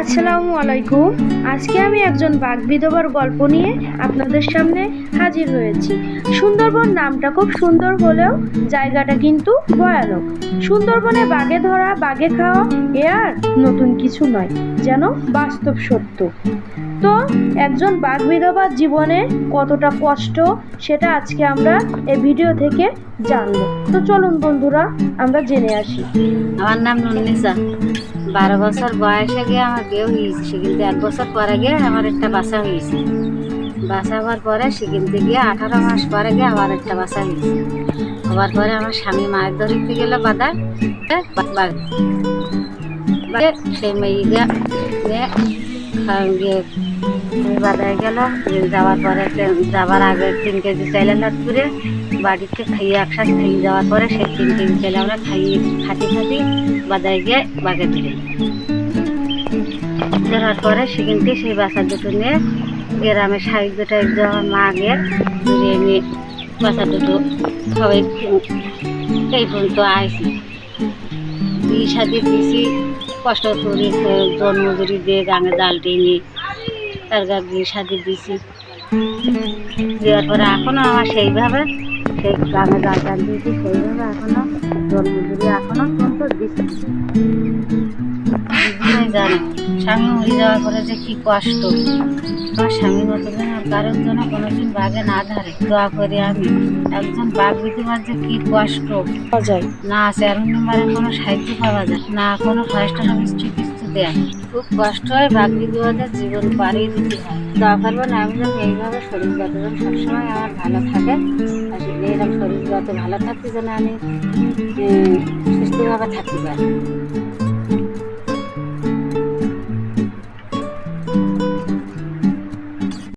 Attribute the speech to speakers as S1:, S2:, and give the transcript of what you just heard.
S1: আসসালামু আলাইকুম। আজকে আমি একজন বাঘ বিধবার গল্প নিয়ে আপনাদের সামনে হাজির হয়েছি। সুন্দরবন নামটা খুব সুন্দর হলেও জায়গাটা কিন্তু ভয়ানক। সুন্দরবনে বাঘে ধরা, বাঘে খাওয়া, এ আর নতুন কিছু নয়, যেন বাস্তব সত্য। তো একজন বাঘ বিধবার জীবনে কতটা কষ্ট, সেটা আজকে আমরা এই ভিডিও থেকে জানব। তো চলুন বন্ধুরা, আমরা জেনে আসি।
S2: আমার নাম নুন্নিসা বারো বছর বয়সে গিয়ে আমার বিয়ে হয়েছে, কিন্তু এক বছর পরে গিয়ে আমার একটা বাসা হয়েছে। বাসা হওয়ার পরে সেখানতে গিয়ে আঠারো মাস পরে গিয়ে আমার একটা বাসা হয়েছে। হওয়ার পরে আমার স্বামী মাছ ধরতে গেল বাদায় সেই গিয়ে বাদায় গেল। যাওয়ার পরে যাওয়ার আগে তিন কেজি চাইলে করে বাড়িতে খাইয়ে একসাথে খাইয়ে যাওয়ার পরে সেই তিন কেজি চাইলে আমরা খাইয়ে খাটি খাটি বাদায় গিয়ে বাগে ধরার পরে সেখানতে সেই বাচ্চা দুটো নিয়ে গ্রামে সাহিত্যটা যাওয়া মা গিয়ে নিয়ে বাচ্চা দুটো সবাই এই পর্যন্ত আইসি। বিয়ে সাথে দিয়েছি কষ্ট করে জন্মজুরি দিয়ে গাঙে জাল টেনে তার গা বিয়ে সাথে দিয়েছি দেওয়ার পরে এখনও আমার সেইভাবে সেই গাঙে জাল টান দিয়েছি, সেইভাবে এখনও জন্মজুরি এখনও পর্যন্ত দিচ্ছি জানে। স্বামী মরে যাওয়ার পরে যে কি কষ্ট। আমার স্বামী মতো যেন আর কারোর জন্য কোনোদিন বাঘে না ধরে। দোয়া করি আমি। একজন বাঘ বিধিবার যে কি কষ্ট। না চেরন নম্বরের কোনো সাহায্য পাওয়া যায়। না, কোনো ফার্স্ট সার্ভিস চিকিৎসা দেয়। খুব কষ্ট হয় বাঘ বিধবাদের জীবন পাড়িয়ে দিতে হয়। দোয়া করব না আমি যেন এইভাবে শরীরগত যেন সবসময় আমার ভালো থাকে। আর এইরকম শরীরগত ভালো থাকতে যেন আমি সুস্থভাবে থাকতে পারি।